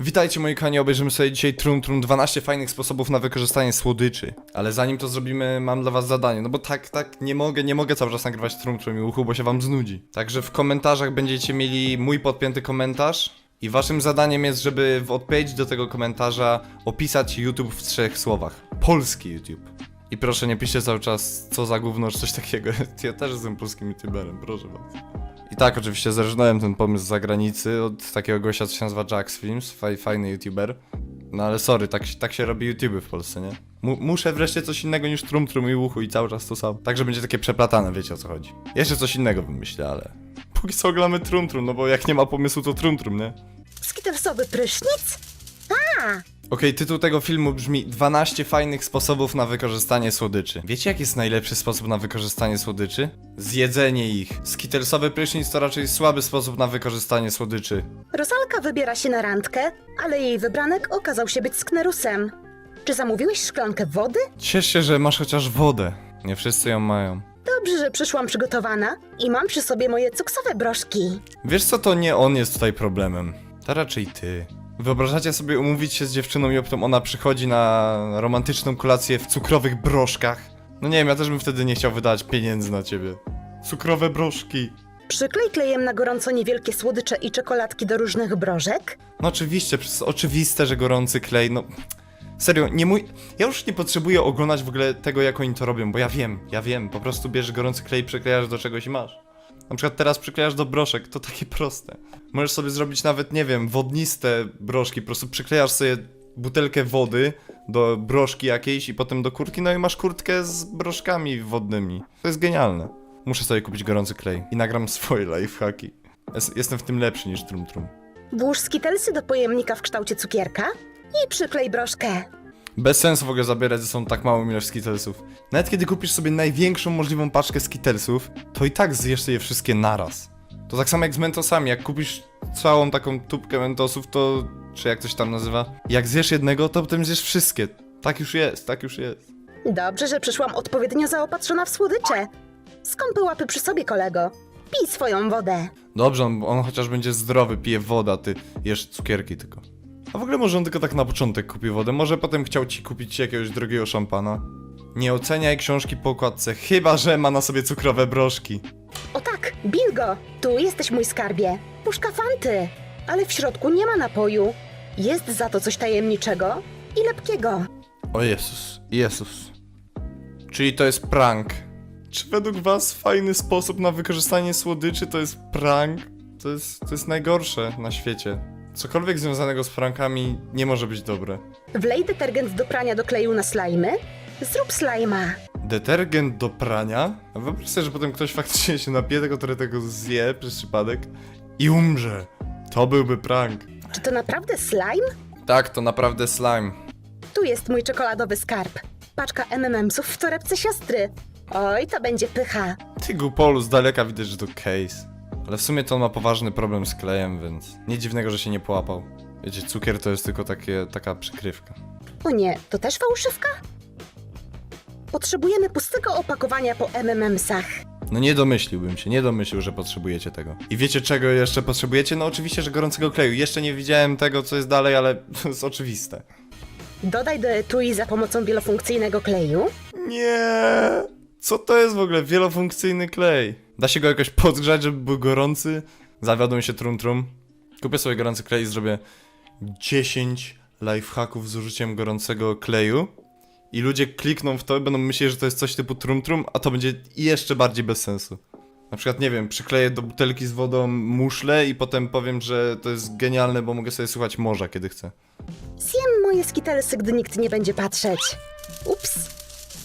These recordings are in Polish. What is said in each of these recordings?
Witajcie moi kochani, obejrzymy sobie dzisiaj Trum Trum 12 fajnych sposobów na wykorzystanie słodyczy. Ale zanim to zrobimy, mam dla was zadanie, no bo tak, tak, nie mogę, nie mogę cały czas nagrywać Trum Trum i uchu, bo się wam znudzi. Także w komentarzach będziecie mieli mój podpięty komentarz i waszym zadaniem jest, żeby w odpowiedzi do tego komentarza opisać YouTube w trzech słowach. Polski YouTube. I proszę nie piszcie cały czas, co za gówno, czy coś takiego. Ja też jestem polskim youtuberem, proszę was. I tak, oczywiście zerżnąłem ten pomysł z zagranicy od takiego gościa, co się nazywa Jax Films, faj, fajny youtuber. No ale sorry, tak, tak się robi YouTube w Polsce, nie? Mu, muszę wreszcie coś innego niż trum trum i uchu i cały czas to samo. Także będzie takie przeplatane, wiecie o co chodzi. Jeszcze coś innego wymyślę, ale... Póki co oglądamy trum trum, no bo jak nie ma pomysłu to trum trum, nie? Skittersowy prysznic? Okej, tytuł tego filmu brzmi 12 fajnych sposobów na wykorzystanie słodyczy. Wiecie jaki jest najlepszy sposób na wykorzystanie słodyczy? Zjedzenie ich. Skittersowy prysznic to raczej słaby sposób na wykorzystanie słodyczy. Rosalka wybiera się na randkę, ale jej wybranek okazał się być sknerusem. Czy zamówiłeś szklankę wody? Ciesz się, że masz chociaż wodę. Nie wszyscy ją mają. Dobrze, że przyszłam przygotowana i mam przy sobie moje cuksowe broszki. Wiesz co, to nie on jest tutaj problemem. To raczej ty. Wyobrażacie sobie umówić się z dziewczyną i potem ona przychodzi na romantyczną kolację w cukrowych broszkach? No nie wiem, ja też bym wtedy nie chciał wydawać pieniędzy na ciebie. Cukrowe broszki. Przyklej klejem na gorąco niewielkie słodycze i czekoladki do różnych brożek. No oczywiście, przecież oczywiste, że gorący klej, no... Serio, nie mój... Ja już nie potrzebuję oglądać w ogóle tego, jak oni to robią, bo ja wiem, ja wiem. Po prostu bierzesz gorący klej, przyklejasz do czegoś i masz. Na przykład teraz przyklejasz do broszek, to takie proste. Możesz sobie zrobić nawet, nie wiem, wodniste broszki, po prostu przyklejasz sobie butelkę wody do broszki jakiejś i potem do kurtki, no i masz kurtkę z broszkami wodnymi. To jest genialne. Muszę sobie kupić gorący klej i nagram swoje lifehacki. Jest, jestem w tym lepszy niż Trum Trum. Włóż skitelsy do pojemnika w kształcie cukierka i przyklej broszkę. Bez sensu w ogóle zabierać ze sobą tak małą ilość skittlesów. Nawet kiedy kupisz sobie największą możliwą paczkę skittlesów, to i tak zjesz je wszystkie naraz. To tak samo jak z mentosami, jak kupisz całą taką tubkę mentosów, to... czy jak coś tam nazywa? Jak zjesz jednego, to potem zjesz wszystkie. Tak już jest, tak już jest. Dobrze, że przyszłam odpowiednio zaopatrzona w słodycze. Skąpy łapy przy sobie, kolego. Pij swoją wodę. Dobrze, on, on chociaż będzie zdrowy, pije wodę, a ty jesz cukierki tylko. A w ogóle może on tylko tak na początek kupi wodę, może potem chciał ci kupić jakiegoś drogiego szampana. Nie oceniaj książki po okładce, chyba że ma na sobie cukrowe broszki. O tak, bingo! Tu jesteś mój skarbie. Puszka fanty. Ale w środku nie ma napoju. Jest za to coś tajemniczego i lepkiego. O Jezus, Jezus. Czyli to jest prank. Czy według was fajny sposób na wykorzystanie słodyczy to jest prank? To jest, to jest najgorsze na świecie. Cokolwiek związanego z prankami nie może być dobre. Wlej detergent do prania do kleju na slajmy. Zrób slajma. Detergent do prania? A Wyobraź sobie, że potem ktoś faktycznie się napije tego, który tego zje przez przypadek i umrze. To byłby prank. Czy to naprawdę slime? Tak, to naprawdę slime. Tu jest mój czekoladowy skarb. Paczka MMMsów w torebce siostry. Oj, to będzie pycha. Ty Gupolu, z daleka widać, że to case. Ale w sumie to on ma poważny problem z klejem, więc nie dziwnego, że się nie połapał. Wiecie, cukier to jest tylko takie, taka przykrywka. O nie, to też fałszywka? Potrzebujemy pustego opakowania po MMMsach. No nie domyśliłbym się, nie domyślił, że potrzebujecie tego. I wiecie czego jeszcze potrzebujecie? No oczywiście, że gorącego kleju. Jeszcze nie widziałem tego, co jest dalej, ale to jest oczywiste. Dodaj do etui za pomocą wielofunkcyjnego kleju. Nie! Co to jest w ogóle wielofunkcyjny klej? Da się go jakoś podgrzać, żeby był gorący? Zawiodłem się trum trum. Kupię sobie gorący klej i zrobię 10 lifehacków z użyciem gorącego kleju. I ludzie klikną w to i będą myśleć, że to jest coś typu trum trum, a to będzie jeszcze bardziej bez sensu. Na przykład, nie wiem, przykleję do butelki z wodą muszlę i potem powiem, że to jest genialne, bo mogę sobie słuchać morza, kiedy chcę. Zjem moje skitelsy, gdy nikt nie będzie patrzeć. Ups.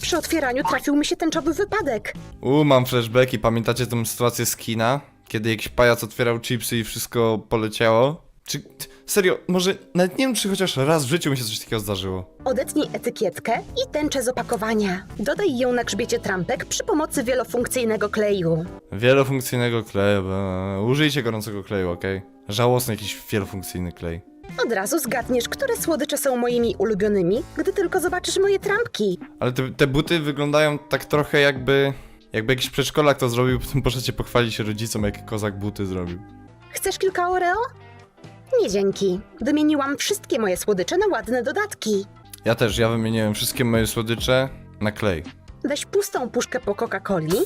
Przy otwieraniu trafił mi się tęczowy wypadek. U, mam flashbacki. Pamiętacie tę sytuację z kina? Kiedy jakiś pajac otwierał chipsy i wszystko poleciało? Czy, t- serio, może, nawet nie wiem, czy chociaż raz w życiu mi się coś takiego zdarzyło. Odetnij etykietkę i tęczę z opakowania. Dodaj ją na grzbiecie trampek przy pomocy wielofunkcyjnego kleju. Wielofunkcyjnego kleju, e, użyjcie gorącego kleju, okej? Żałosny jakiś wielofunkcyjny klej. Od razu zgadniesz, które słodycze są moimi ulubionymi, gdy tylko zobaczysz moje trampki. Ale te, te buty wyglądają tak trochę jakby... Jakby jakiś przedszkolak to zrobił, potem poszedł się pochwalić rodzicom, jak kozak buty zrobił. Chcesz kilka Oreo? Nie dzięki. Wymieniłam wszystkie moje słodycze na ładne dodatki. Ja też, ja wymieniłem wszystkie moje słodycze na klej. Weź pustą puszkę po Coca-Coli.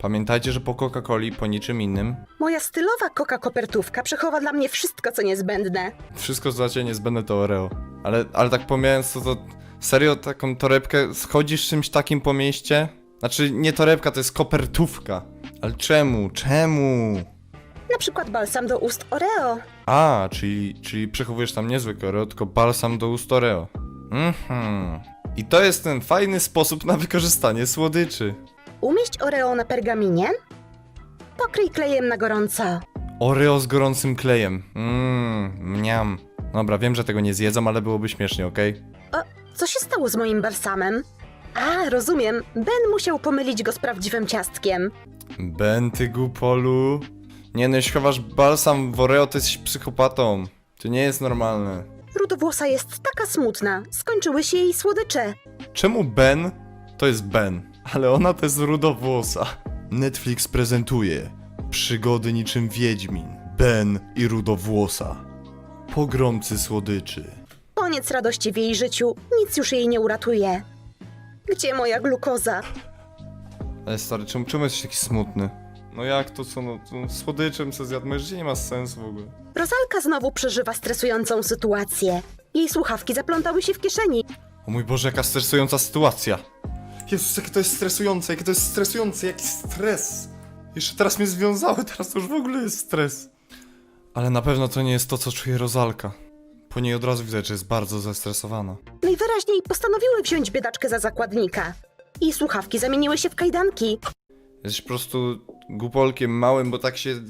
Pamiętajcie, że po Coca-Coli, po niczym innym, Moja stylowa Coca-Kopertówka przechowa dla mnie wszystko, co niezbędne. wszystko co dla ciebie niezbędne to Oreo. Ale, ale tak pomijając to, to serio taką torebkę, schodzisz czymś takim po mieście? Znaczy, nie torebka, to jest kopertówka. Ale czemu? Czemu? Na przykład balsam do ust Oreo. A, czyli, czyli przechowujesz tam niezły Oreo, tylko balsam do ust Oreo. Mhm. I to jest ten fajny sposób na wykorzystanie słodyczy. Umieść Oreo na pergaminie. Pokryj klejem na gorąco. Oreo z gorącym klejem. Mmm, mniam. Dobra, wiem, że tego nie zjedzą, ale byłoby śmiesznie, okej? O, co się stało z moim balsamem? A, rozumiem. Ben musiał pomylić go z prawdziwym ciastkiem. Ben, ty głupolu. Nie no, jeśli chowasz balsam w Oreo, to jesteś psychopatą. To nie jest normalne. Rudowłosa jest taka smutna. Skończyły się jej słodycze. Czemu Ben to jest Ben, ale ona to jest rudowłosa? Netflix prezentuje przygody niczym Wiedźmin, Ben i rudowłosa. Pogromcy słodyczy. Koniec radości w jej życiu. Nic już jej nie uratuje. Gdzie moja glukoza? Ale stary, czemu, czemu jesteś taki smutny? No jak to co, no to słodyczem se zjadł, moje życie nie ma sensu w ogóle. Rozalka znowu przeżywa stresującą sytuację. Jej słuchawki zaplątały się w kieszeni. O mój Boże, jaka stresująca sytuacja. Jezus, jakie to jest stresujące, jakie to jest stresujące, jaki stres. Jeszcze teraz mnie związały, teraz to już w ogóle jest stres. Ale na pewno to nie jest to, co czuje Rozalka. Po niej od razu widać, że jest bardzo zestresowana. Najwyraźniej postanowiły wziąć biedaczkę za zakładnika. Jej słuchawki zamieniły się w kajdanki. Jesteś po prostu głupolkiem małym, bo tak się,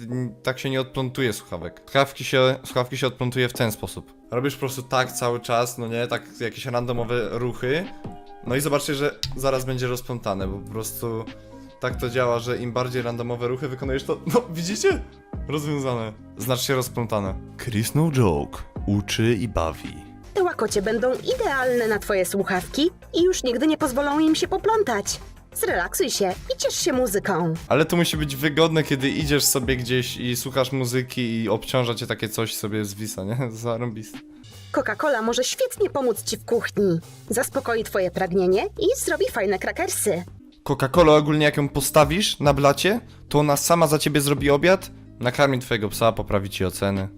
tak się nie odplątuje słuchawek. Słuchawki się, słuchawki się odplątuje w ten sposób. Robisz po prostu tak cały czas, no nie, tak jakieś randomowe ruchy. No i zobaczcie, że zaraz będzie rozplątane, bo po prostu tak to działa, że im bardziej randomowe ruchy wykonujesz, to no widzicie? Rozwiązane. Znacznie rozplątane. Chris no joke. Uczy i bawi. Te łakocie będą idealne na twoje słuchawki i już nigdy nie pozwolą im się poplątać. Zrelaksuj się i ciesz się muzyką. Ale to musi być wygodne, kiedy idziesz sobie gdzieś i słuchasz muzyki i obciąża cię takie coś sobie zwisa, nie? Zarąbiste. Coca-Cola może świetnie pomóc ci w kuchni. Zaspokoi twoje pragnienie i zrobi fajne krakersy. Coca-Cola ogólnie jak ją postawisz na blacie, to ona sama za ciebie zrobi obiad, nakarmi twojego psa, poprawi ci oceny.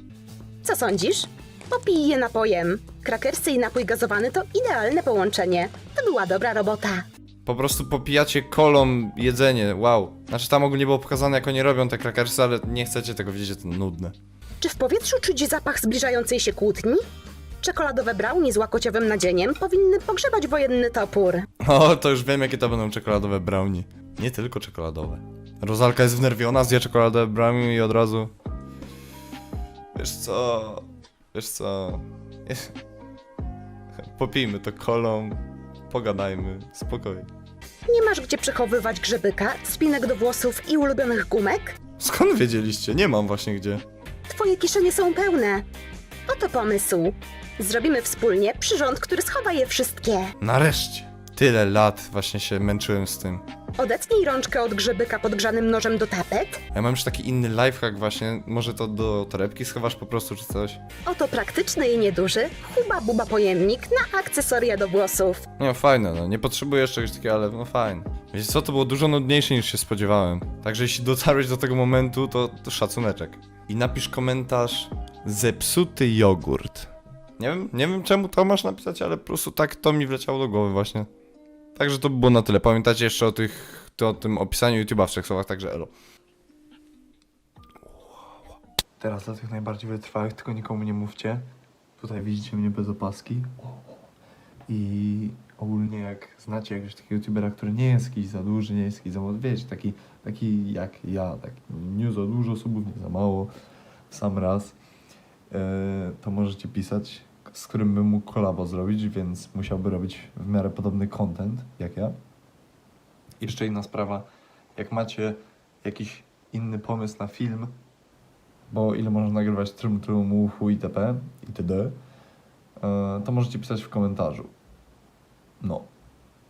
Co sądzisz? Popij je napojem. Krakersy i napój gazowany to idealne połączenie. To była dobra robota. Po prostu popijacie kolą jedzenie, wow. Znaczy tam ogólnie było pokazane jak oni robią te krakersy, ale nie chcecie tego wiedzieć, to nudne. Czy w powietrzu czuć zapach zbliżającej się kłótni? Czekoladowe brownie z łakociowym nadzieniem powinny pogrzebać wojenny topór. O, to już wiem jakie to będą czekoladowe brownie. Nie tylko czekoladowe. Rozalka jest wnerwiona, zje czekoladowe brownie i od razu... Wiesz co... Wiesz co... Popijmy to kolą, pogadajmy, spokojnie. Nie masz gdzie przechowywać grzebyka, spinek do włosów i ulubionych gumek? Skąd wiedzieliście? Nie mam właśnie gdzie. Twoje kieszenie są pełne. Oto pomysł. Zrobimy wspólnie przyrząd, który schowa je wszystkie. Nareszcie. Tyle lat właśnie się męczyłem z tym. Odetnij rączkę od grzebyka podgrzanym nożem do tapet. Ja mam już taki inny lifehack właśnie, może to do torebki schowasz po prostu czy coś. Oto praktyczny i nieduży huba buba pojemnik na akcesoria do włosów. No fajne, no nie potrzebuję jeszcze czegoś takiego, ale no fajne. Wiecie co, to było dużo nudniejsze niż się spodziewałem. Także jeśli dotarłeś do tego momentu, to, to szacuneczek. I napisz komentarz zepsuty jogurt. Nie wiem, nie wiem czemu to masz napisać, ale po prostu tak to mi wleciało do głowy właśnie. Także to by było na tyle. Pamiętajcie jeszcze o tych, to, o tym opisaniu YouTube'a w trzech słowach, także elo. Teraz dla tych najbardziej wytrwałych, tylko nikomu nie mówcie. Tutaj widzicie mnie bez opaski. I ogólnie jak znacie jakiegoś takiego youtubera, który nie jest jakiś za duży, nie jest jakiś za mały, wiecie, taki, taki jak ja, taki nie za dużo subów, nie za mało, w sam raz, e, to możecie pisać, z którym bym mógł kolabo zrobić, więc musiałby robić w miarę podobny content jak ja. Jeszcze inna sprawa, jak macie jakiś inny pomysł na film, bo ile można nagrywać trum trum uchu itp. itd. e, to możecie pisać w komentarzu. No.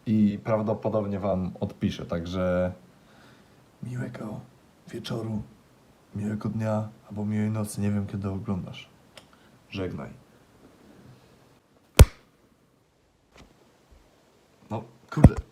I prawdopodobnie wam odpiszę, także miłego wieczoru, miłego dnia albo miłej nocy, nie wiem kiedy oglądasz. Żegnaj. No, kurde.